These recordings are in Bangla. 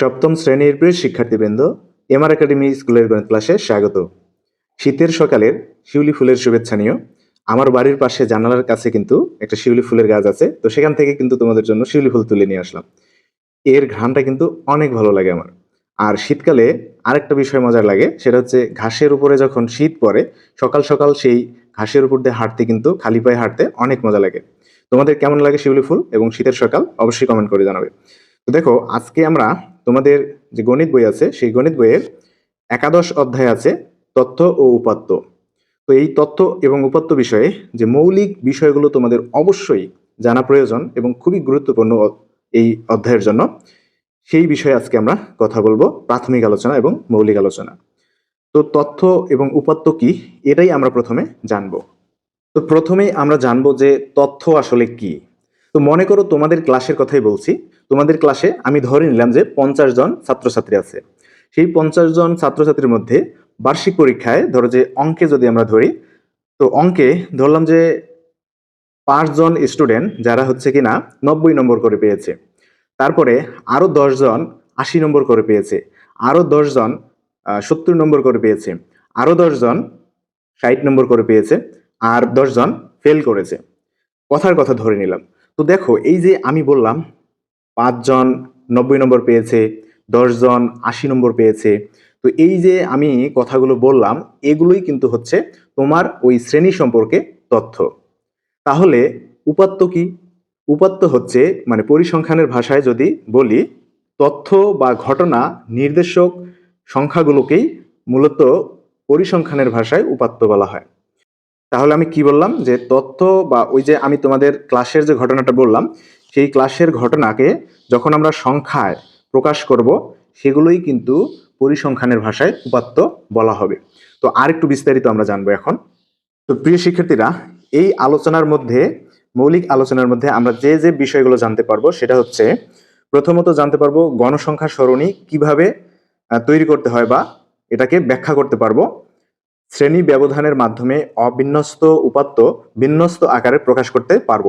সপ্তম শ্রেণির প্রিয় শিক্ষার্থীবৃন্দ এমআর একাডেমি স্কুলের গণিত ক্লাসে স্বাগত। শীতের সকালের শিউলি ফুলের শুভেচ্ছা নিও। আমার বাড়ির পাশে জানালার কাছে কিন্তু একটা শিউলি ফুলের গাছ আছে, তো সেখান থেকে কিন্তু তোমাদের জন্য শিউলি ফুল তুলে নিয়ে আসলাম। এর ঘ্রাণটা কিন্তু অনেক ভালো লাগে আমার। আর শীতকালে আরেকটা বিষয় মজার লাগে, সেটা হচ্ছে ঘাসের উপরে যখন শীত পড়ে, সকাল সকাল সেই ঘাসের উপর দিয়ে হাঁটতে কিন্তু খালি পায়ে হাঁটতে অনেক মজা লাগে। তোমাদের কেমন লাগে শিউলি ফুল এবং শীতের সকাল? অবশ্যই কমেন্ট করে জানাবে। তো দেখো, আজকে আমরা তোমাদের যে গণিত বই আছে, সেই গণিত বইয়ের একাদশ অধ্যায় আছে, তথ্য ও উপাত্ত। তো এই তথ্য এবং উপাত্ত বিষয়ে যে মৌলিক বিষয়গুলো তোমাদের অবশ্যই জানা প্রয়োজন এবং খুবই গুরুত্বপূর্ণ এই অধ্যায়ের জন্য, সেই বিষয়ে আজকে আমরা কথা বলব, প্রাথমিক আলোচনা এবং মৌলিক আলোচনা। তো তথ্য এবং উপাত্ত কি? এটাই আমরা প্রথমে জানব। তো প্রথমেই আমরা জানব যে তথ্য আসলে কি। তো মনে করো তোমাদের ক্লাসের কথাই বলছি তোমাদের ক্লাসে আমি ধরে নিলাম যে পঞ্চাশ জন ছাত্রছাত্রী আছে। সেই পঞ্চাশ জন ছাত্রছাত্রীর মধ্যে বার্ষিক পরীক্ষায় ধরো যে অঙ্কে যদি আমরা ধরি, তো অঙ্কে ধরলাম যে পাঁচজন স্টুডেন্ট যারা হচ্ছে কিনা নব্বই নম্বর করে পেয়েছে। তারপরে আরও দশজন আশি নম্বর করে পেয়েছে। আরও দশজন সত্তর নম্বর করে পেয়েছে। আরও দশজন ষাট নম্বর করে পেয়েছে। আর দশজন ফেল করেছে। কথার কথা ধরে নিলাম। তো দেখো, এই যে আমি বললাম পাঁচজন, নব্বই নম্বর পেয়েছে, দশজন, আশি নম্বর পেয়েছে। তো এই যে আমি কথাগুলো বললাম, এগুলোই কিন্তু হচ্ছে তোমার ওই শ্রেণি সম্পর্কে তথ্য। তাহলে উপাত্ত কি? উপাত্ত হচ্ছে মানে পরিসংখ্যানের ভাষায় যদি বলি, তথ্য বা ঘটনা নির্দেশক সংখ্যাগুলোকেই মূলত পরিসংখ্যানের ভাষায় উপাত্ত বলা হয়। তাহলে আমি কি বললাম? যে তথ্য বা ওই যে আমি তোমাদের ক্লাসের যে ঘটনাটা বললাম সেই ক্লাসের ঘটনাকে যখন আমরা সংখ্যায় প্রকাশ করব, সেগুলোই কিন্তু পরিসংখ্যানের ভাষায় উপাত্ত বলা হবে। তো আর একটু বিস্তারিত আমরা জানব এখন। তো প্রিয় শিক্ষার্থীরা, এই আলোচনার মধ্যে, মৌলিক আলোচনার মধ্যে আমরা যে যে বিষয়গুলো জানতে পারব, সেটা হচ্ছে, প্রথমত জানতে পারব গণসংখ্যা সরণি কীভাবে তৈরি করতে হয় বা এটাকে ব্যাখ্যা করতে পারব। শ্রেণি ব্যবধানের মাধ্যমে অবিন্যস্ত উপাত্ত বিন্যস্ত আকারে প্রকাশ করতে পারব।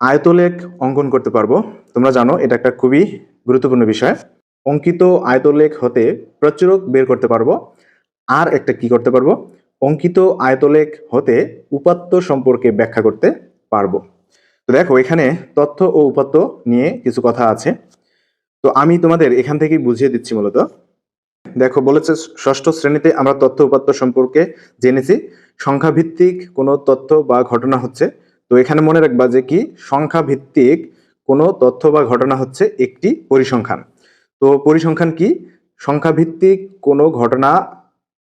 আয়তলেখ অঙ্কন করতে পারব। তোমরা জানো, এটা একটা খুবই গুরুত্বপূর্ণ বিষয়। অঙ্কিত আয়তলেখ হতে প্রচুরক বের করতে পারব। আর একটা কি করতে পারব? অঙ্কিত আয়তলেখ হতে উপাত্ত সম্পর্কে ব্যাখ্যা করতে পারব। তো দেখো, এখানে তথ্য ও উপাত্ত নিয়ে কিছু কথা আছে। তো আমি তোমাদের এখান থেকেই বুঝিয়ে দিচ্ছি মূলত। দেখো, বলেছে ষষ্ঠ শ্রেণীতে আমরা তথ্য উপাত্ত সম্পর্কে জেনেছি। সংখ্যা ভিত্তিক কোনো তথ্য বা ঘটনা হচ্ছে এখানে মনে রাখবা যে কি? সংখ্যা ভিত্তিক কোনো তথ্য বা ঘটনা হচ্ছে একটি পরিসংখ্যান। তো পরিসংখ্যান কি? সংখ্যা ভিত্তিক কোনো ঘটনা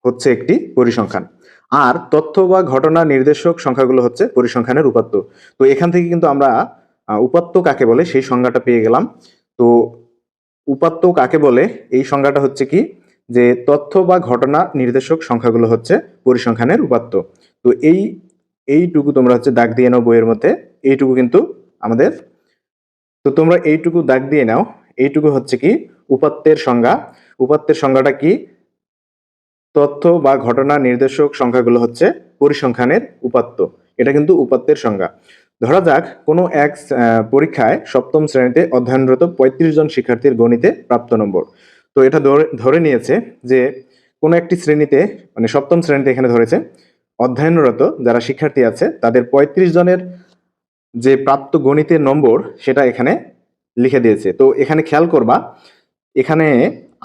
হচ্ছে একটি পরিসংখ্যান। আর তথ্য বা ঘটনা নির্দেশক সংখ্যাগুলো হচ্ছে পরিসংখ্যানের উপাত্ত। তো এখান থেকে কিন্তু আমরা উপাত্ত কাকে বলে সেই সংজ্ঞাটা পেয়ে গেলাম। তো উপাত্ত কাকে বলে? এই সংজ্ঞাটা হচ্ছে কি? যে তথ্য বা ঘটনা নির্দেশক সংখ্যাগুলো হচ্ছে পরিসংখ্যানের উপাত্ত। তো এই এইটুকু তোমরা হচ্ছে দাগ দিয়ে নাও বইয়ের মধ্যে, এইটুকু কিন্তু আমাদের। তো তোমরা এইটুকু দাগ দিয়ে নাও, এইটুকু হচ্ছে কি উপাত্তের সংজ্ঞা। উপাত্তের সংজ্ঞাটা কি? তথ্য বা ঘটনা নির্দেশক সংখ্যাগুলো হচ্ছে পরিসংখ্যানের উপাত্ত। এটা কিন্তু উপাত্তের সংজ্ঞা। ধরা যাক, কোনো এক পরীক্ষায় সপ্তম শ্রেণীতে অধ্যয়নরত পঁয়ত্রিশ জন শিক্ষার্থীর গণিতে প্রাপ্ত নম্বর। তো এটা ধরে নিয়েছে যে কোনো একটি শ্রেণীতে মানে সপ্তম শ্রেণীতে এখানে ধরেছে অধ্যয়নরত যারা শিক্ষার্থী আছে, তাদের পঁয়ত্রিশ জনের যে প্রাপ্ত গণিতের নম্বর সেটা এখানে লিখে দিয়েছে। তো এখানে খেয়াল করবা, এখানে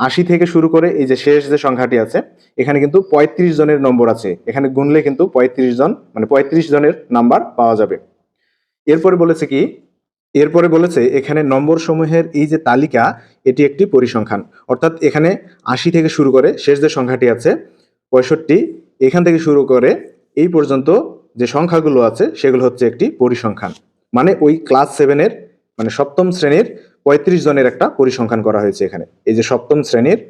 আশি থেকে শুরু করে এই যে শেষ যে সংখ্যাটি আছে, এখানে কিন্তু পঁয়ত্রিশ জনের নম্বর আছে। এখানে গুনলে কিন্তু পঁয়ত্রিশ জন মানে পঁয়ত্রিশ জনের নাম্বার পাওয়া যাবে। এরপরে বলেছে কি, এরপরে বলেছে এখানে নম্বর সমূহের এই যে তালিকা, এটি একটি পরিসংখ্যান। অর্থাৎ এখানে আশি থেকে শুরু করে শেষ যে সংখ্যাটি আছে, পঁয়ষট্টি এখান থেকে শুরু করে এই পর্যন্ত যে সংখ্যাগুলো আছে, সেগুলো হচ্ছে একটি পরিসংখ্যান। মানে ওই ক্লাস সেভেনের মানে সপ্তম শ্রেণির পঁয়ত্রিশ জনের একটা পরিসংখ্যান করা হয়েছে এখানে। এই যে সপ্তম শ্রেণির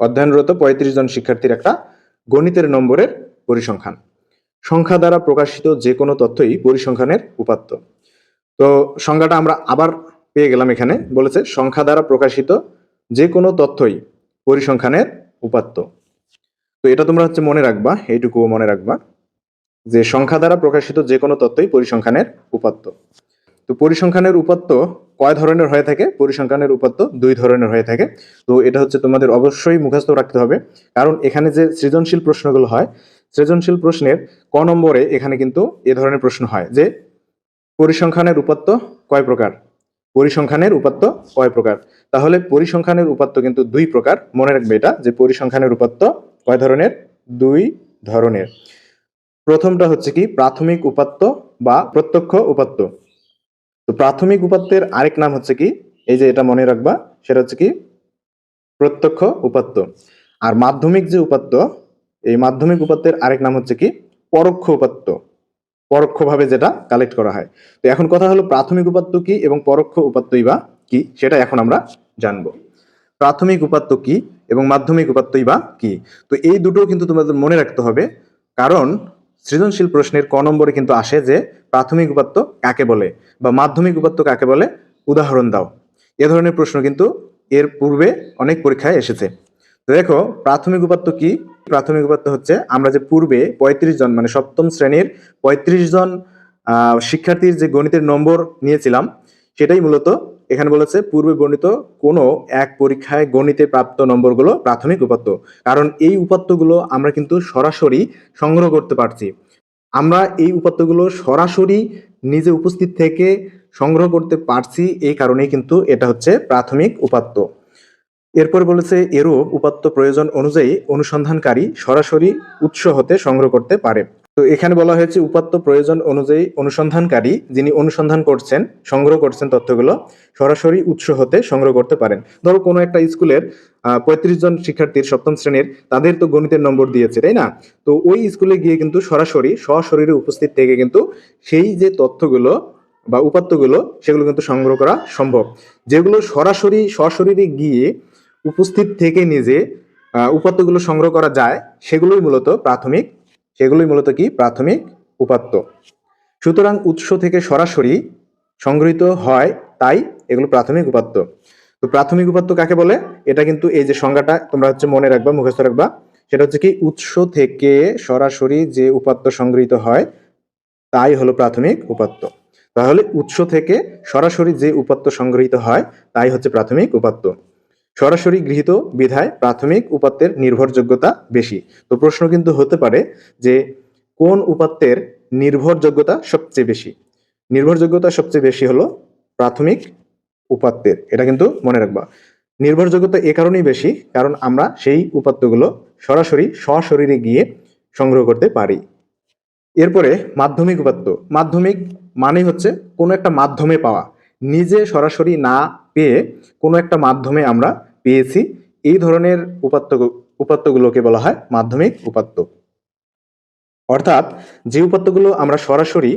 অধ্যয়নরত পঁয়ত্রিশ জন শিক্ষার্থীর একটা গণিতের নম্বরের পরিসংখ্যান। সংখ্যা দ্বারা প্রকাশিত যে কোনো তথ্যই পরিসংখ্যানের উপাত্ত। তো সংজ্ঞাটা আমরা আবার পেয়ে গেলাম এখানে, বলেছে সংখ্যা দ্বারা প্রকাশিত যে কোনো তথ্যই পরিসংখ্যানের উপাত্ত। তো এটা তোমরা হচ্ছে মনে রাখবা, এইটুকুও মনে রাখবা, যে সংখ্যা দ্বারা প্রকাশিত যে কোনো তথ্যই পরিসংখ্যানের উপাত্ত। তো পরিসংখ্যানের উপাত্ত কয় ধরনের হয়ে থাকে? পরিসংখ্যানের উপাত্ত দুই ধরনের হয়ে থাকে। তো এটা হচ্ছে তোমাদের অবশ্যই মুখস্থ রাখতে হবে। কারণ এখানে যে সৃজনশীল প্রশ্নগুলো হয়, সৃজনশীল প্রশ্নের ক নম্বরে এখানে কিন্তু এ ধরনের প্রশ্ন হয় যে, পরিসংখ্যানের উপাত্ত কয় প্রকার? পরিসংখ্যানের উপাত্ত কয় প্রকার? তাহলে পরিসংখ্যানের উপাত্ত কিন্তু দুই প্রকার। মনে রাখবে এটা, যে পরিসংখ্যানের উপাত্ত কয় ধরনের? দুই ধরনের। প্রথমটা হচ্ছে কি? প্রাথমিক উপাত্ত বা প্রত্যক্ষ উপাত্ত। তো প্রাথমিক উপাত্তের আরেক নাম হচ্ছে কি? এই যে এটা মনে রাখবা, সেটা হচ্ছে কি? প্রত্যক্ষ উপাত্ত। আর মাধ্যমিক যে উপাত্ত, এই মাধ্যমিক উপাত্তের আরেক নাম হচ্ছে কি? পরোক্ষ উপাত্ত। পরোক্ষভাবে যেটা কালেক্ট করা হয়। তো এখন কথা হলো প্রাথমিক উপাত্ত কি এবং পরোক্ষ উপাত্তই বা কি? সেটা এখন আমরা জানব। প্রাথমিক উপাত্ত কি? এবং মাধ্যমিক উপাত্তই বা কি? তো এই দুটো কিন্তু তোমাদের মনে রাখতে হবে। কারণ সৃজনশীল প্রশ্নের ক নম্বরে কিন্তু আসে যে প্রাথমিক উপাত্ত কাকে বলে বা মাধ্যমিক উপাত্ত কাকে বলে? উদাহরণ দাও। এ ধরনের প্রশ্ন কিন্তু এর পূর্বে অনেক পরীক্ষায় এসেছে। তো দেখো, প্রাথমিক উপাত্ত কি? প্রাথমিক উপাত্ত হচ্ছে আমরা যে পূর্বে পঁয়ত্রিশ জন মানে সপ্তম শ্রেণির পঁয়ত্রিশ জন শিক্ষার্থীর যে গণিতের নম্বর নিয়েছিলাম, সেটাই মূলত এখানে বলেছে, পূর্বে বর্ণিত কোনো এক পরীক্ষায় গণিতে প্রাপ্ত নম্বরগুলো প্রাথমিক উপাত্ত। কারণ এই উপাত্তগুলো আমরা কিন্তু সরাসরি সংগ্রহ করতে পারছি। আমরা এই উপাত্তগুলো সরাসরি নিজে উপস্থিত থেকে সংগ্রহ করতে পারছি, এই কারণেই কিন্তু এটা হচ্ছে প্রাথমিক উপাত্ত। এরপর বলেছে, এরূপ উপাত্ত প্রয়োজন অনুযায়ী অনুসন্ধানকারী সরাসরি উৎস হতে সংগ্রহ করতে পারে। তো এখানে বলা হয়েছে উপাত্ত প্রয়োজন অনুযায়ী অনুসন্ধানকারী যিনি অনুসন্ধান করছেন সংগ্রহ করছেন তথ্যগুলো সরাসরি উৎস হতে সংগ্রহ করতে পারেন। ধরো কোনো একটা স্কুলের পঁয়ত্রিশ জন শিক্ষার্থীর সপ্তম শ্রেণির তাদের তো গণিতের নম্বর দিয়েছে তাই না? তো ওই স্কুলে গিয়ে কিন্তু সরাসরি সশরীরে উপস্থিত থেকে কিন্তু সেই যে তথ্যগুলো বা উপাত্তগুলো সেগুলো কিন্তু সংগ্রহ করা সম্ভব। যেগুলো সরাসরি সশরীরে গিয়ে উপস্থিত থেকে নিজে আহ, উপাত্তগুলো সংগ্রহ করা যায় সেগুলোই মূলত প্রাথমিক সেগুলোই মূলত কি? প্রাথমিক উপাত্ত। সুতরাং উৎস থেকে সরাসরি সংগৃহীত হয়, তাই এগুলো প্রাথমিক উপাত্ত। তো প্রাথমিক উপাত্ত কাকে বলে? এটা কিন্তু এই যে সংজ্ঞাটা তোমরা হচ্ছে মনে রাখবা, মুখস্থ রাখবা, সেটা হচ্ছে কি উৎস থেকে সরাসরি যে উপাত্ত সংগৃহীত হয়, তাই হলো প্রাথমিক উপাত্ত। তাহলে উৎস থেকে সরাসরি যে উপাত্ত সংগৃহীত হয়, তাই হচ্ছে প্রাথমিক উপাত্ত। সরাসরি গৃহীত বিধায় প্রাথমিক উপাত্তের নির্ভরযোগ্যতা বেশি। তো প্রশ্ন কিন্তু হতে পারে যে কোন উপাত্তের নির্ভরযোগ্যতা সবচেয়ে বেশি? নির্ভরযোগ্যতা সবচেয়ে বেশি হলো প্রাথমিক উপাত্তের। এটা কিন্তু মনে রাখবা। নির্ভরযোগ্যতা এ কারণেই বেশি কারণ আমরা সেই উপাত্তগুলো সরাসরি সশরীরে গিয়ে সংগ্রহ করতে পারি। এরপরে মাধ্যমিক উপাত্ত। মাধ্যমিক মানে হচ্ছে কোনো একটা মাধ্যমে পাওয়া। নিজে সরাসরি না পেয়ে কোনো একটা মাধ্যমে আমরা পেয়েছি। এই ধরনের উপাত্ত, উপাত্তগুলোকে বলা হয় মাধ্যমিক উপাত্ত। অর্থাৎ যে উপাত্তগুলো আমরা সরাসরি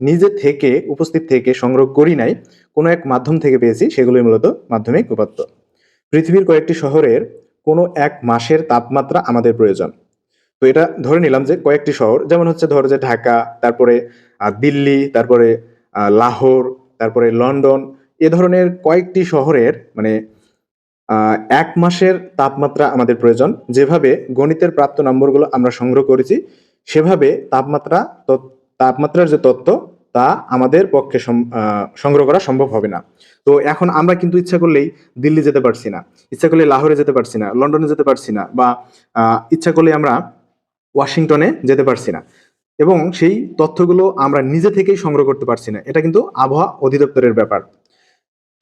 নিজে থেকে, উপস্থিত থেকে সংগ্রহ করি নাই, কোনো এক মাধ্যম থেকে পেয়েছি, সেগুলোই মূলত মাধ্যমিক উপাত্ত। পৃথিবীর কয়েকটি শহরের কোনো এক মাসের তাপমাত্রা আমাদের প্রয়োজন। তো এটা ধরে নিলাম যে কয়েকটি শহর, যেমন হচ্ছে ধরো যে ঢাকা, তারপরে দিল্লি, তারপরে লাহোর, তারপরে লন্ডন এ ধরনের কয়েকটি শহরের মানে এক মাসের তাপমাত্রা আমাদের প্রয়োজন। যেভাবে গণিতের প্রাপ্ত নম্বরগুলো আমরা সংগ্রহ করেছি, সেভাবে তাপমাত্রা তাপমাত্রার যে তথ্য তা আমাদের পক্ষে সংগ্রহ করা সম্ভব হবে না। তো এখন আমরা কিন্তু ইচ্ছা করলেই দিল্লি যেতে পারছি না, ইচ্ছা করলে লাহোরে যেতে পারছি না, লন্ডনে যেতে পারছি না, বা ইচ্ছা করলে আমরা ওয়াশিংটনে যেতে পারছি না। এবং সেই তথ্যগুলো আমরা নিজে থেকেই সংগ্রহ করতে পারছি না। এটা কিন্তু আবহাওয়া অধিদপ্তরের ব্যাপার।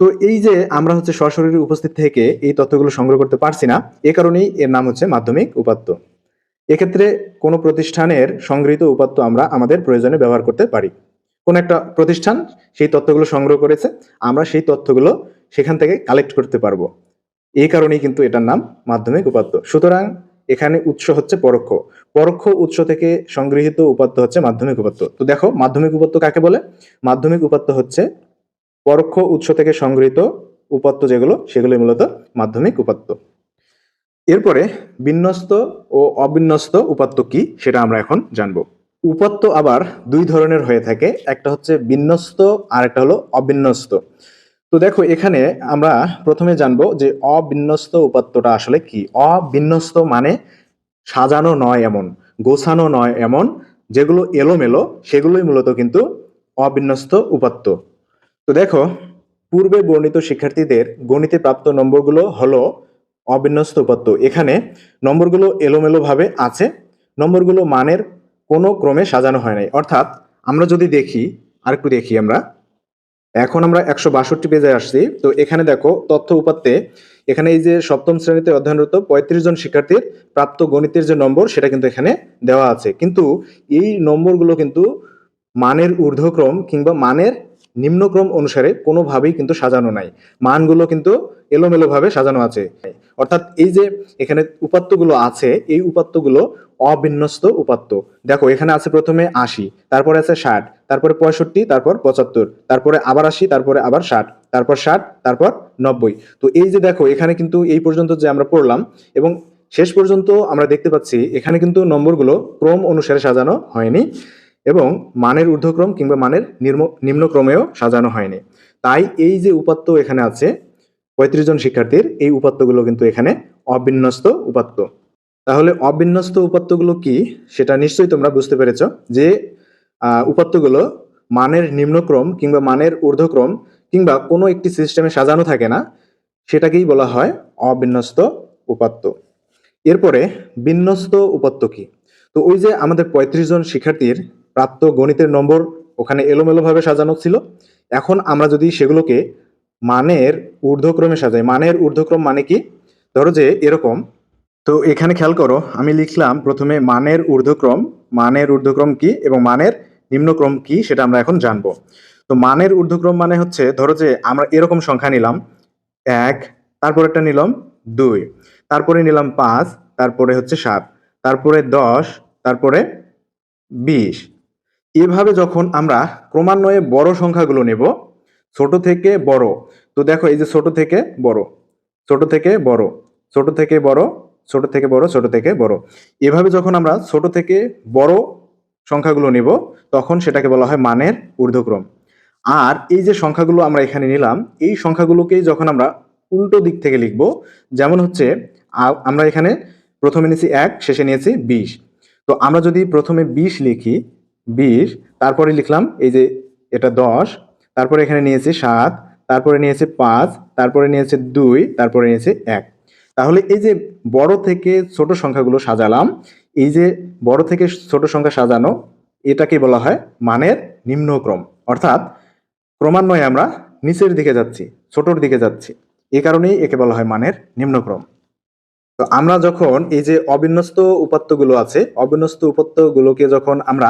তো এই যে আমরা হচ্ছে সশরীরে উপস্থিত থেকে এই তথ্যগুলো সংগ্রহ করতে পারছি না, এ কারণেই এর নাম হচ্ছে মাধ্যমিক উপাত্ত। এক্ষেত্রে কোনো প্রতিষ্ঠানের সংগৃহীত উপাত্ত আমরা আমাদের প্রয়োজনে ব্যবহার করতে পারি। কোন একটা প্রতিষ্ঠান সেই তথ্যগুলো সংগ্রহ করেছে, আমরা সেই তথ্যগুলো সেখান থেকে কালেক্ট করতে পারব। এই কারণেই কিন্তু এটার নাম মাধ্যমিক উপাত্ত। সুতরাং এখানে উৎস হচ্ছে পরোক্ষ। পরোক্ষ উৎস থেকে সংগৃহীত উপাত্ত হচ্ছে মাধ্যমিক উপাত্ত। তো দেখো, মাধ্যমিক উপাত্ত কাকে বলে? মাধ্যমিক উপাত্ত হচ্ছে পরোক্ষ উৎস থেকে সংগৃহীত উপাত্ত যেগুলো সেগুলো মূলত মাধ্যমিক উপাত্ত। এরপরে বিন্যস্ত ও অবিন্যস্ত উপাত্ত কি, সেটা আমরা এখন জানব। উপাত্ত আবার দুই ধরনের হয়ে থাকে, একটা হচ্ছে বিন্যস্ত আর একটা হলো অবিন্যস্ত। তো দেখো, এখানে আমরা প্রথমে জানব যে অবিন্যস্ত উপাত্তটা আসলে কি। অবিন্যস্ত মানে সাজানো নয় এমন, গোছানো নয় এমন, যেগুলো এলোমেলো, সেগুলোই মূলত কিন্তু অবিন্যস্ত উপাত্ত। তো দেখো, পূর্বে বর্ণিত শিক্ষার্থীদের গণিতে প্রাপ্ত নম্বরগুলো হলো অবিন্যস্ত উপাত্ত। এখানে নম্বরগুলো এলোমেলোভাবে আছে, নম্বরগুলো মানের কোনো ক্রমে সাজানো হয় নাই। অর্থাৎ আমরা যদি দেখি, আরেকটু দেখি আমরা। এখন আমরা একশো বাষট্টি পেজে আসছি। তো এখানে দেখো, তথ্য উপাত্তে এখানে এই যে সপ্তম শ্রেণীতে অধ্যয়নরত পঁয়ত্রিশ জন শিক্ষার্থীর প্রাপ্ত গণিতের যে নম্বর, সেটা কিন্তু এখানে দেওয়া আছে। কিন্তু এই নম্বরগুলো কিন্তু মানের ঊর্ধ্বক্রম কিংবা মানের নিম্নক্রম অনুসারে কোনোভাবেই কিন্তু সাজানো নাই। মানগুলো কিন্তু এলোমেলোভাবে সাজানো আছে। অর্থাৎ এই যে এখানে উপাত্তগুলো আছে, এই উপাত্তগুলো অবিন্যস্ত উপাত্ত। দেখো, এখানে আছে প্রথমে আশি, তারপরে আছে ষাট, তারপরে পঁয়ষট্টি, তারপর পঁচাত্তর, তারপরে আবার আশি, তারপরে আবার ষাট, তারপর ষাট, তারপর নব্বই। তো এই যে দেখো, এখানে কিন্তু এই পর্যন্ত যে আমরা পড়লাম এবং শেষ পর্যন্ত আমরা দেখতে পাচ্ছি, এখানে কিন্তু নম্বরগুলো ক্রম অনুসারে সাজানো হয়নি। এবং মানের ঊর্ধ্বক্রম কিংবা মানের নিম্ন- নিম্নক্রমেও সাজানো হয়নি। তাই এই যে উপাত্ত এখানে আছে, পঁয়ত্রিশ জন শিক্ষার্থীর, এই উপাত্তগুলো কিন্তু এখানে অবিন্যস্ত উপাত্ত। তাহলে অবিন্যস্ত উপাত্তগুলো কি? সেটা নিশ্চয়ই তোমরা বুঝতে পেরেছ যে উপাত্তগুলো মানের নিম্নক্রম কিংবা মানের ঊর্ধ্বক্রম কিংবা কোনো একটি সিস্টেমে সাজানো থাকে না, সেটাকেই বলা হয় অবিন্যস্ত উপাত্ত। এরপরে বিন্যস্ত উপাত্ত কি? তো ওই যে আমাদের পঁয়ত্রিশ জন শিক্ষার্থীর প্রাপ্ত গণিতের নম্বর ওখানে এলোমেলোভাবে সাজানো ছিল। এখন আমরা যদি সেগুলোকে মানের ঊর্ধ্বক্রমে সাজাই, মানের ঊর্ধ্বক্রম মানে কি? ধরো যে এরকম। তো এখানে খেয়াল করো, আমি লিখলাম প্রথমে মানের ঊর্ধ্বক্রম মানের ঊর্ধ্বক্রম কি এবং মানের নিম্নক্রম কি সেটা আমরা এখন জানব। তো মানের ঊর্ধ্বক্রম মানে হচ্ছে, ধরো যে আমরা এরকম সংখ্যা নিলাম, এক, তারপর একটা নিলাম, দুই, তারপরে নিলাম পাঁচ, তারপরে হচ্ছে সাত, তারপরে দশ, তারপরে বিশ এভাবে যখন আমরা ক্রমান্বয়ে বড় সংখ্যাগুলো নেব, ছোট থেকে বড়, তো দেখো এই যে ছোট থেকে বড়, ছোট থেকে বড়, ছোট থেকে বড়, ছোট থেকে বড়, ছোট থেকে বড়। এভাবে যখন আমরা ছোট থেকে বড় সংখ্যাগুলো নেব, তখন সেটাকে বলা হয় মানের ঊর্ধ্বক্রম। আর এই যে সংখ্যাগুলো আমরা এখানে নিলাম, এই সংখ্যাগুলোকেই যখন আমরা উল্টো দিক থেকে লিখব, যেমন হচ্ছে আমরা এখানে প্রথমে নিয়েছি এক, শেষে নিয়েছি বিশ। তো আমরা যদি প্রথমে বিশ লিখি বিশ তারপরে লিখলাম এই যে এটা দশ, তারপরে এখানে নিয়েছি সাত, তারপরে নিয়েছে পাঁচ, তারপরে নিয়েছে দুই, তারপরে নিয়েছে এক। তাহলে এই যে বড় থেকে ছোট সংখ্যাগুলো সাজালাম, এই যে বড় থেকে ছোট সংখ্যা সাজানো, এটাকে বলা হয় মানের নিম্নক্রম। অর্থাৎ ক্রমান্বয়ে আমরা নিচের দিকে যাচ্ছি, ছোটর দিকে যাচ্ছি। এ কারণেই একে বলা হয় মানের নিম্নক্রম। তো আমরা যখন এই যে অবিন্যস্ত উপাত্তগুলো আছে, অবিন্যস্ত উপাত্তগুলোকে যখন আমরা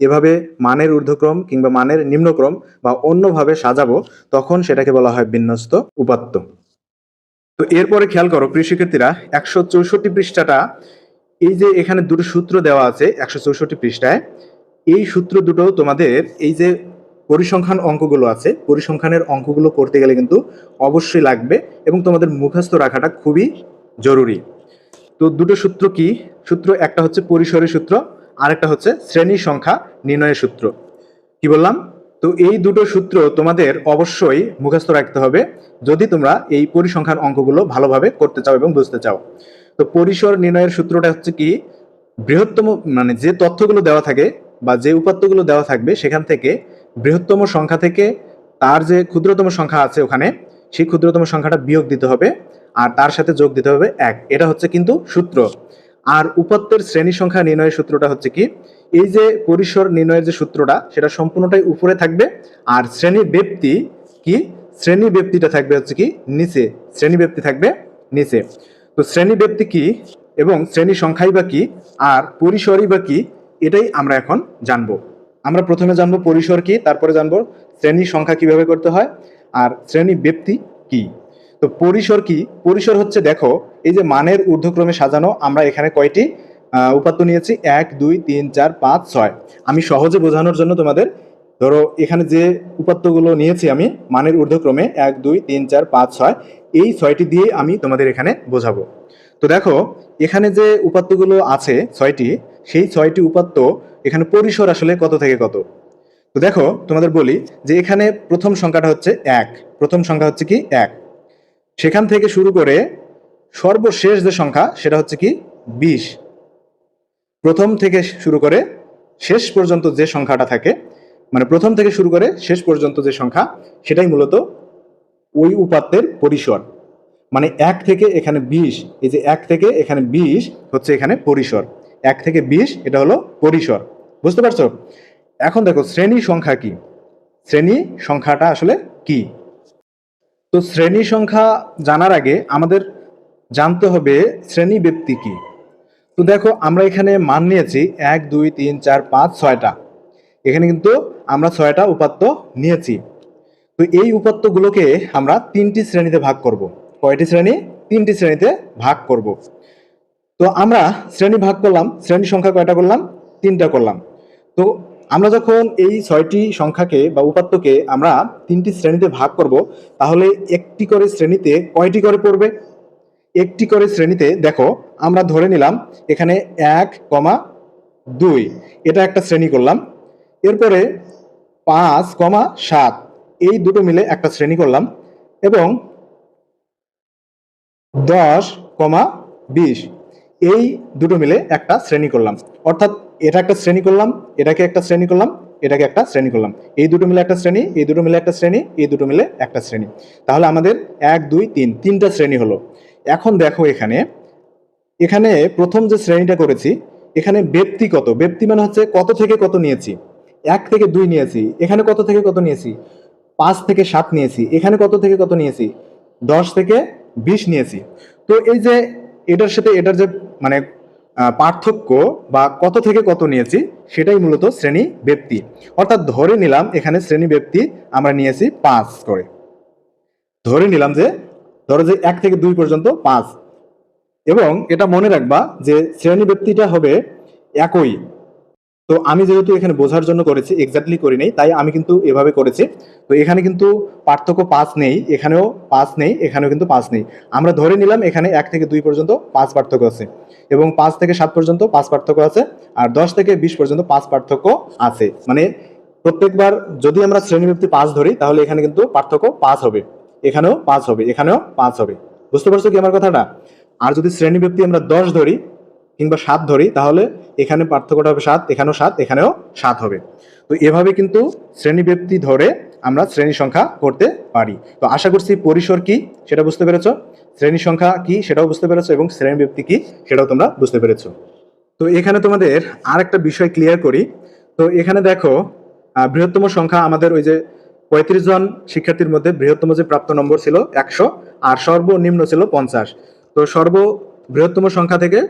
এভাবে মানের ঊর্ধ্বক্রম কিংবা মানের নিম্নক্রম বা অন্যভাবে সাজাবো, তখন সেটাকে বলা হয় বিন্যস্ত উপাত্ত। তো এরপরে খেয়াল করো, কৃষিক্ষেত্রীরা একশো চৌষট্টি পৃষ্ঠাটা, এই যে এখানে দুটো সূত্র দেওয়া আছে একশো চৌষট্টি পৃষ্ঠায়, এই সূত্র দুটো তোমাদের এই যে পরিসংখ্যান অঙ্কগুলো আছে, পরিসংখ্যানের অঙ্কগুলো করতে গেলে কিন্তু অবশ্যই লাগবে এবং তোমাদের মুখস্থ রাখাটা খুবই জরুরি। তো দুটো সূত্র কি? সূত্র একটা হচ্ছে পরিসরের সূত্র, আরেকটা হচ্ছে শ্রেণি সংখ্যা নির্ণয়ের সূত্র। কি বললাম? তো এই দুটো সূত্র তোমাদের অবশ্যই মুখস্থ রাখতে হবে যদি তোমরা এই পরিসংখ্যান অঙ্কগুলো ভালোভাবে করতে চাও এবং বুঝতে চাও। তো পরিসর নির্ণয়ের সূত্রটা হচ্ছে কি? বৃহত্তম মানে যে তথ্যগুলো দেওয়া থাকে বা যে উপাত্তগুলো দেওয়া থাকবে সেখান থেকে বৃহত্তম সংখ্যা থেকে তার যে ক্ষুদ্রতম সংখ্যা আছে ওখানে, সেই ক্ষুদ্রতম সংখ্যাটা বিয়োগ দিতে হবে। আর তার সাথে যোগ দিতে হবে এক। এটা হচ্ছে কিন্তু সূত্র। আর উপাত্তের শ্রেণি সংখ্যা নির্ণয়ের সূত্রটা হচ্ছে কি? এই যে পরিসর নির্ণয়ের যে সূত্রটা, সেটা সম্পূর্ণটাই উপরে থাকবে। আর শ্রেণি ব্যক্তি কি? শ্রেণি ব্যক্তিটা থাকবে হচ্ছে কি নিচে। শ্রেণি ব্যক্তি থাকবে নিচে। তো শ্রেণি ব্যক্তি কি এবং শ্রেণি সংখ্যাই বা কি? আর পরিসরই বা কি? এটাই আমরা এখন জানব। আমরা প্রথমে জানব পরিসর কি, তারপরে জানব শ্রেণি সংখ্যা কীভাবে করতে হয়, আর শ্রেণি ব্যক্তি কি। তো পরিসর কি? পরিসর হচ্ছে দেখো, এই যে মানের ঊর্ধ্বক্রমে সাজানো, আমরা এখানে কয়টি উপাত্ত নিয়েছি? এক, দুই, তিন, চার, পাঁচ, ছয়। আমি সহজে বোঝানোর জন্য তোমাদের, ধরো এখানে যে উপাত্তগুলো নিয়েছি আমি, মানের ঊর্ধ্বক্রমে এক, দুই, তিন, চার, পাঁচ, ছয়, এই ছয়টি দিয়ে আমি তোমাদের এখানে বোঝাবো। তো দেখো, এখানে যে উপাত্তগুলো আছে, ছয়টি, সেই ছয়টি উপাত্ত এখানে পরিসর আসলে কত থেকে কত? তো দেখো, তোমাদের বলি যে এখানে প্রথম সংখ্যাটা হচ্ছে এক। প্রথম সংখ্যা হচ্ছে কি? এক। সেখান থেকে শুরু করে সর্বশেষ যে সংখ্যা, সেটা হচ্ছে কি বিশ। প্রথম থেকে শুরু করে শেষ পর্যন্ত যে সংখ্যাটা থাকে মানে প্রথম থেকে শুরু করে শেষ পর্যন্ত যে সংখ্যা, সেটাই মূলত ওই উপাত্তের পরিসর। মানে এক থেকে এখানে বিশ, এই যে এক থেকে এখানে বিশ হচ্ছে এখানে পরিসর। এক থেকে বিশ, এটা হলো পরিসর। বুঝতে পারছ? এখন দেখো, শ্রেণি সংখ্যা কি? শ্রেণি সংখ্যাটা আসলে কি? তো শ্রেণি সংখ্যা জানার আগে আমাদের জানতে হবে শ্রেণি ব্যক্তি কি? তো দেখো, আমরা এখানে মান নিয়েছি এক, দুই, তিন, চার, পাঁচ, ছয়টা। এখানে কিন্তু আমরা ছয়টা উপাত্ত নিয়েছি। তো এই উপাত্তগুলোকে আমরা তিনটি শ্রেণীতে ভাগ করব। কয়টি শ্রেণি? তিনটি শ্রেণীতে ভাগ করব। তো আমরা শ্রেণি ভাগ করলাম, শ্রেণি সংখ্যা কয়টা করলাম? তিনটা করলাম। তো আমরা যখন এই ছয়টি সংখ্যাকে বা উপাত্তকে আমরা তিনটি শ্রেণীতে ভাগ করব, তাহলে একটি করে শ্রেণীতে কয়টি করে পড়বে? একটি করে শ্রেণীতে, দেখো, আমরা ধরে নিলাম এখানে এক, কমা দুই। এটা একটা শ্রেণি করলাম। এরপরে পাঁচ, কমা সাত। এই দুটো মিলে একটা শ্রেণি করলাম। এবং দশ, কমা বিশ। এই দুটো মিলে একটা শ্রেণি করলাম। অর্থাৎ এটা একটা শ্রেণি করলাম, এটাকে একটা শ্রেণি করলাম, এটাকে একটা শ্রেণি করলাম। এই দুটো মিলে একটা শ্রেণি, এই দুটো মিলে একটা শ্রেণি, এই দুটো মিলে একটা শ্রেণি। তাহলে আমাদের এক, দুই, তিন, তিনটা শ্রেণি হলো। এখন দেখো এখানে এখানে প্রথম যে শ্রেণীটা করেছি, এখানে ব্যক্তি কত? ব্যক্তি মানে হচ্ছে কত থেকে কত নিয়েছি? এক থেকে দুই নিয়েছি। এখানে কত থেকে কত নিয়েছি? পাঁচ থেকে সাত নিয়েছি। এখানে কত থেকে কত নিয়েছি? দশ থেকে বিশ নিয়েছি। তো এই যে এটার সাথে এটার যে মানে পার্থক্য বা কত থেকে কত নিয়েছি, সেটাই মূলত শ্রেণি ব্যক্তি। অর্থাৎ ধরে নিলাম, এখানে শ্রেণি ব্যক্তি আমরা নিয়েছি পাঁচ করে। ধরে নিলাম যে, ধরো যে এক থেকে দুই পর্যন্ত পাঁচ। এবং এটা মনে রাখবা যে শ্রেণি ব্যক্তিটা হবে একই। তো আমি যেহেতু এখানে বোঝার জন্য করেছি এক্স্যাক্টলি করি নেই, তাই আমি কিন্তু এভাবে করেছি। তো এখানে কিন্তু পার্থক্য পাঁচ নেই, এখানেও পাঁচ নেই, এখানেও কিন্তু পাঁচ নেই। আমরা ধরে নিলাম এখানে এক থেকে দুই পর্যন্ত পাঁচ পার্থক্য আছে এবং পাঁচ থেকে সাত পর্যন্ত পাঁচ পার্থক্য আছে আর দশ থেকে বিশ পর্যন্ত পাঁচ পার্থক্য আছে। মানে প্রত্যেকবার যদি আমরা শ্রেণীব্যক্তি পাঁচ ধরি, তাহলে এখানে কিন্তু পার্থক্য পাঁচ হবে। এখানেও পাঁচ হবে, এখানেও পাঁচ হবে। বুঝতে পারছ কি আমার কথাটা? আর যদি শ্রেণীব্যক্তি আমরা দশ ধরি কিংবা সাত ধরি, তাহলে এখানে পার্থক্যটা হবে সাত, এখানেও সাত এখানেও সাত হবে। তো এভাবে কিন্তু শ্রেণি ব্যক্তি ধরে আমরা শ্রেণি সংখ্যা করতে পারি। তো আশা করছি পরিসর কি সেটা বুঝতে পেরেছ? শ্রেণি সংখ্যা কি সেটাও বুঝতে পেরেছ এবং শ্রেণি ব্যক্তি কি সেটাও তোমরা বুঝতে পেরেছ। তো এখানে তোমাদের আর একটা বিষয় ক্লিয়ার করি। তো এখানে দেখো বৃহত্তম সংখ্যা আমাদের ওই যে পঁয়ত্রিশ জন শিক্ষার্থীর মধ্যে বৃহত্তম যে প্রাপ্ত নম্বর ছিল একশো, আর সর্বনিম্ন ছিল পঞ্চাশ। তো সর্ব বৃহত্তম সংখ্যা থেকে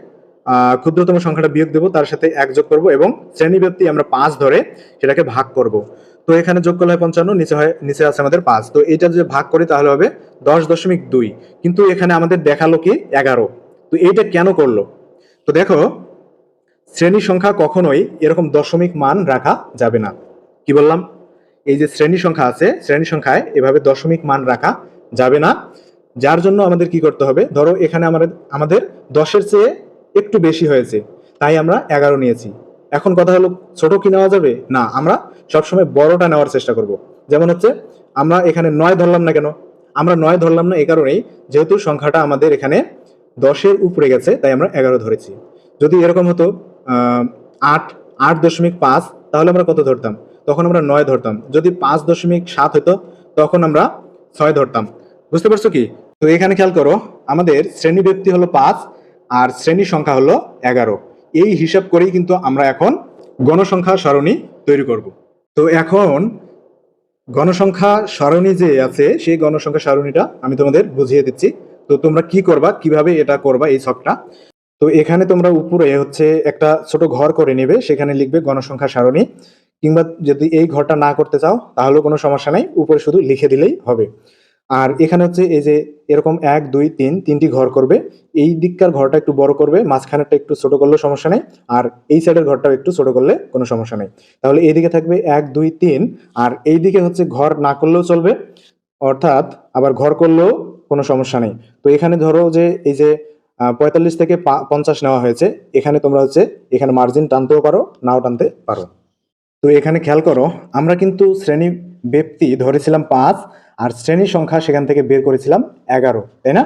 ক্ষুদ্রতম সংখ্যাটা বিয়োগ দেবো, তার সাথে এক যোগ করব এবং শ্রেণি ব্যক্তি আমরা পাঁচ ধরে সেটাকে ভাগ করব। তো এখানে যোগ করলে হয় পঞ্চান্ন, নিচে হয় নিচে আছে আমাদের পাঁচ। তো এটা যদি ভাগ করি তাহলে হবে দশ দশমিক দুই। কিন্তু এখানে আমাদের দেখাল কি এগারো। তো এইটা কেন করল? তো দেখো, শ্রেণি সংখ্যা কখনোই এরকম দশমিক মান রাখা যাবে না। কি বললাম? এই যে শ্রেণি সংখ্যা আছে, শ্রেণি সংখ্যায় এভাবে দশমিক মান রাখা যাবে না। যার জন্য আমাদের কি করতে হবে? ধরো এখানে আমাদের আমাদের দশের চেয়ে একটু বেশি হয়েছে, তাই আমরা এগারো নিয়েছি। এখন কথা হলো, ছোট কি নেওয়া যাবে? না, আমরা সবসময় বড়টা নেওয়ার চেষ্টা করব। যেমন হচ্ছে, আমরা এখানে নয় ধরলাম না কেন? আমরা নয় ধরলাম না এই কারণেই যেহেতু সংখ্যাটা আমাদের এখানে দশের উপরে গেছে, তাই আমরা এগারো ধরেছি। যদি এরকম হতো আট আট দশমিক পাঁচ, তাহলে আমরা কত ধরতাম? তখন আমরা নয় ধরতাম। যদি পাঁচ দশমিক সাত হতো, তখন আমরা ছয় ধরতাম। বুঝতে পারছ কি? তো এখানে খেয়াল করো, আমাদের শ্রেণি ব্যক্তি হলো পাঁচ আর শ্রেণি সংখ্যা হলো এগারো। এই হিসাব করেই কিন্তু আমরা এখন গণসংখ্যা সারণী তৈরি করব। তো এখন গণসংখ্যা সারণী যে আছে, সেই গণসংখ্যা সারণীটা আমি তোমাদের বুঝিয়ে দিচ্ছি। তো তোমরা কি করবা, কীভাবে এটা করবা এই ছকটা? তো এখানে তোমরা উপরে হচ্ছে একটা ছোট ঘর করে নেবে, সেখানে লিখবে গণসংখ্যা সারণী। কিংবা যদি এই ঘরটা না করতে চাও, তাহলেও কোনো সমস্যা নাই, উপরে শুধু লিখে দিলেই হবে। আর এখানে হচ্ছে এই যে এরকম এক, দুই, তিন, তিনটি ঘর করবে। এই দিককার ঘরটা একটু বড় করবে, মাঝখানেরটা একটু ছোট করলেও সমস্যা নেই, আর এই সাইডের ঘরটাও একটু ছোট করলে কোনো সমস্যা নেই। তাহলে এইদিকে থাকবে এক, দুই, তিন, আর এই দিকে হচ্ছে ঘর না করলেও চলবে, অর্থাৎ আবার ঘর করলেও কোনো সমস্যা নেই। তো এখানে ধরো যে এই যে পঁয়তাল্লিশ থেকে পঞ্চাশ নেওয়া হয়েছে, এখানে তোমরা হচ্ছে এখানে মার্জিন টানতেও পারো, নাও টানতে পারো। তো এখানে খেয়াল করো, আমরা কিন্তু শ্রেণি ব্যক্তি ধরেছিলাম পাঁচ আর শ্রেণি সংখ্যা সেখান থেকে বের করেছিলাম এগারো, তাই না?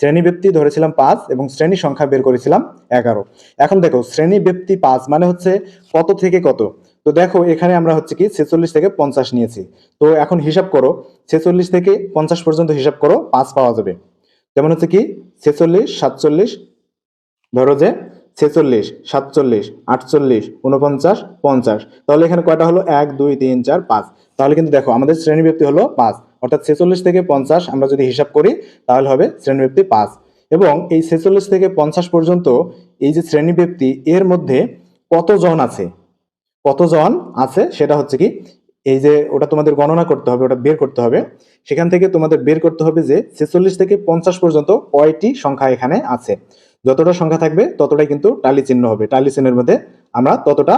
শ্রেণি ব্যক্তি ধরেছিলাম পাঁচ এবং শ্রেণি সংখ্যা বের করেছিলাম এগারো। এখন দেখো, শ্রেণি ব্যক্তি পাঁচ মানে হচ্ছে কত থেকে কত? তো দেখো, এখানে আমরা হচ্ছে কি ছেচল্লিশ থেকে পঞ্চাশ নিয়েছি। তো এখন হিসাব করো, ছেচল্লিশ থেকে পঞ্চাশ পর্যন্ত হিসাব করো, পাঁচ পাওয়া যাবে। যেমন হচ্ছে কি, ছেচল্লিশ, সাতচল্লিশ, ধরো যে ছেচল্লিশ, সাতচল্লিশ, আটচল্লিশ উনপঞ্চাশ পঞ্চাশ। তাহলে এখানে কয়টা হলো? এক, দুই, তিন, চার, পাঁচ। তাহলে কিন্তু দেখো, আমাদের শ্রেণীব্যক্তি হলো পাঁচ। অর্থাৎ ছেচল্লিশ থেকে পঞ্চাশ আমরা যদি হিসাব করি, তাহলে হবে শ্রেণীব্যক্তি পাঁচ। এবং এই ছেচল্লিশ থেকে পঞ্চাশ পর্যন্ত এই যে শ্রেণীব্যক্তি এর মধ্যে কতজন আছে? কতজন আছে? সেটা হচ্ছে কি, এই যে ওটা তোমাদের গণনা করতে হবে, ওটা বের করতে হবে। সেখান থেকে তোমাদের বের করতে হবে যে ছেচল্লিশ থেকে পঞ্চাশ পর্যন্ত কয়টি সংখ্যা এখানে আছে? যতটা সংখ্যা থাকবে, ততটাই কিন্তু টালি চিহ্ন হবে। টালি চিহ্নের মধ্যে আমরা ততটা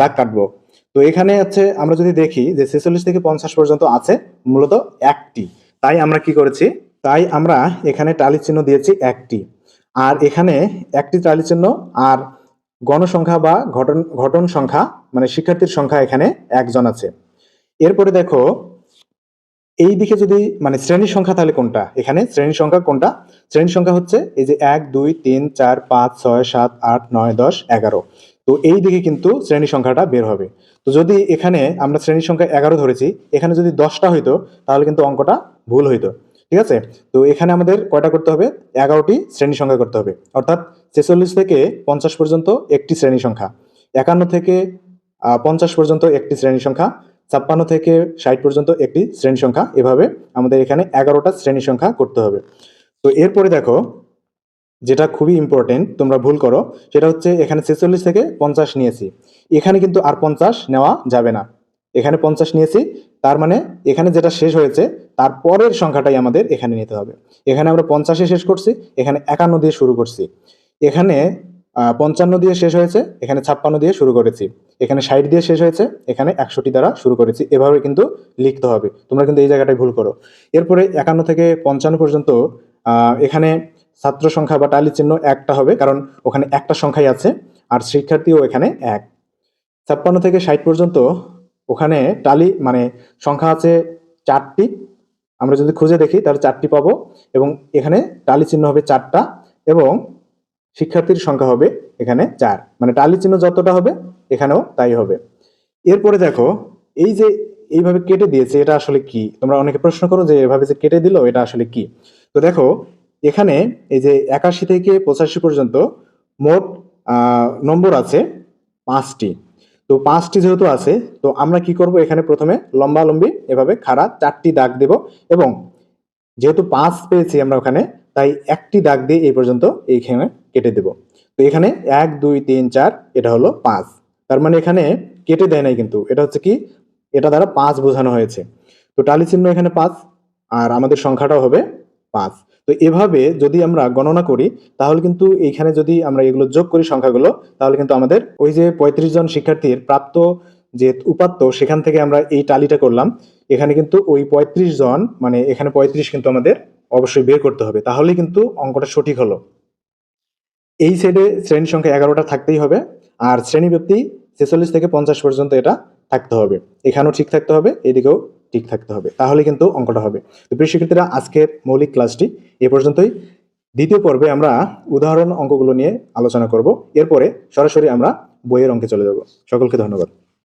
দাগ কাটবো। তো এখানে হচ্ছে আমরা যদি দেখি যে ছেচল্লিশ থেকে পঞ্চাশ পর্যন্ত আছে মূলত একটি। তাই আমরা কি করেছি? তাই আমরা এখানে টালি চিহ্ন দিয়েছি একটি। আর এখানে একটি টালি চিহ্ন আর গণসংখ্যা বা ঘটন ঘটন সংখ্যা মানে শিক্ষার্থীর সংখ্যা এখানে একজন আছে। এরপরে দেখো, এই দিকে যদি মানে শ্রেণির সংখ্যা তাহলে কোনটা? এখানে শ্রেণির সংখ্যা কোনটা? শ্রেণির সংখ্যা হচ্ছে এই যে এক, দুই, তিন, চার, পাঁচ, ছয়, সাত, আট, নয়, দশ, এগারো। তো এই দিকে কিন্তু শ্রেণি সংখ্যাটা বের হবে। তো যদি এখানে আমরা শ্রেণি সংখ্যা এগারো ধরেছি, এখানে যদি দশটা হইতো, তাহলে কিন্তু অঙ্কটা ভুল হইতো। ঠিক আছে? তো এখানে আমাদের কয়টা করতে হবে? এগারোটি শ্রেণি সংখ্যা করতে হবে। অর্থাৎ ছেচল্লিশ থেকে পঞ্চাশ পর্যন্ত একটি শ্রেণি সংখ্যা, একান্ন থেকে পঞ্চাশ পর্যন্ত একটি শ্রেণি সংখ্যা, ছাপ্পান্ন থেকে ষাট পর্যন্ত একটি শ্রেণি সংখ্যা। এভাবে আমাদের এখানে এগারোটা শ্রেণি সংখ্যা করতে হবে। তো এরপরে দেখো যেটা খুবই ইম্পর্টেন্ট তোমরা ভুল করো, সেটা হচ্ছে এখানে ছেচল্লিশ থেকে পঞ্চাশ নিয়েছি। এখানে কিন্তু আর পঞ্চাশ নেওয়া যাবে না। এখানে পঞ্চাশ নিয়েছি, তার মানে এখানে যেটা শেষ হয়েছে, তার পরের সংখ্যাটাই আমাদের এখানে নিতে হবে। এখানে আমরা পঞ্চাশে শেষ করছি, এখানে একান্ন দিয়ে শুরু করছি। এখানে পঞ্চান্ন দিয়ে শেষ হয়েছে, এখানে ছাপ্পান্ন দিয়ে শুরু করেছি। এখানে ষাট দিয়ে শেষ হয়েছে, এখানে একষট্টি দ্বারা শুরু করেছি। এভাবে কিন্তু লিখতে হবে। তোমরা কিন্তু এই জায়গাটায় ভুল করো। এরপরে একান্ন থেকে পঞ্চান্ন পর্যন্ত এখানে ছাত্র সংখ্যা বা টালি চিহ্ন একটা হবে, কারণ ওখানে একটা সংখ্যাই আছে, আর শিক্ষার্থীও এখানে এক। ছাপ্পান্ন থেকে ষাট পর্যন্ত ওখানে টালি মানে সংখ্যা আছে চারটি। আমরা যদি খুঁজে দেখি, তাহলে চারটি পাবো, এবং এখানে টালি চিহ্ন হবে চারটা, এবং শিক্ষার্থীর সংখ্যা হবে এখানে চার। মানে টালি চিহ্ন যতটা হবে, এখানেও তাই হবে। এরপরে দেখো, এই যে এইভাবে কেটে দিয়েছে, এটা আসলে কি? তোমরা অনেকে প্রশ্ন করো যে এভাবে যে কেটে দিল, এটা আসলে কি? তো দেখো এখানে এই যে একাশি থেকে পঁচাশি পর্যন্ত মোট নম্বর আছে পাঁচটি। তো পাঁচটি যেহেতু আছে, তো আমরা কি করব এখানে প্রথমে লম্বা লম্বি এভাবে খাড়া চারটি দাগ দেব এবং যেহেতু পাঁচ পেয়েছি আমরা ওখানে, তাই একটি দাগ দিয়ে এই পর্যন্ত এইখানে কেটে দেব। তো এখানে এক, দুই, তিন, চার, এটা হলো পাঁচ। তার মানে এখানে কেটে দেয় নাই কিন্তু, এটা হচ্ছে কি, এটা দ্বারা পাঁচ বোঝানো হয়েছে। তো টালি চিহ্ন এখানে পাঁচ, আর আমাদের সংখ্যাটাও হবে পাঁচ। তো এভাবে যদি আমরা গণনা করি, তাহলে কিন্তু এইখানে যদি আমরা এগুলো যোগ করি সংখ্যাগুলো, তাহলে কিন্তু আমাদের ওই যে পঁয়ত্রিশ জন শিক্ষার্থীর প্রাপ্ত যে উপাত্ত, সেখান থেকে আমরা এই টালিটা করলাম। এখানে কিন্তু ওই পঁয়ত্রিশ জন মানে এখানে পঁয়ত্রিশ কিন্তু আমাদের অবশ্যই বের করতে হবে। তাহলে কিন্তু অঙ্কটা সঠিক হলো। এই সাইডে শ্রেণি সংখ্যা এগারোটা থাকতেই হবে, আর শ্রেণি ব্যক্তি ছেচল্লিশ থেকে পঞ্চাশ পর্যন্ত এটা থাকতে হবে। এখানেও ঠিক থাকতে হবে, এদিকেও ঠিক থাকতে হবে। তাহলে কিন্তু অঙ্কটা হবে। তো প্রিয় শিক্ষার্থীরা, আজকের মৌলিক ক্লাসটি এ পর্যন্তই। দ্বিতীয় পর্বে আমরা উদাহরণ অঙ্কগুলো নিয়ে আলোচনা করব। এরপরে সরাসরি আমরা বইয়ের অঙ্কে চলে যাব। সকলকে ধন্যবাদ।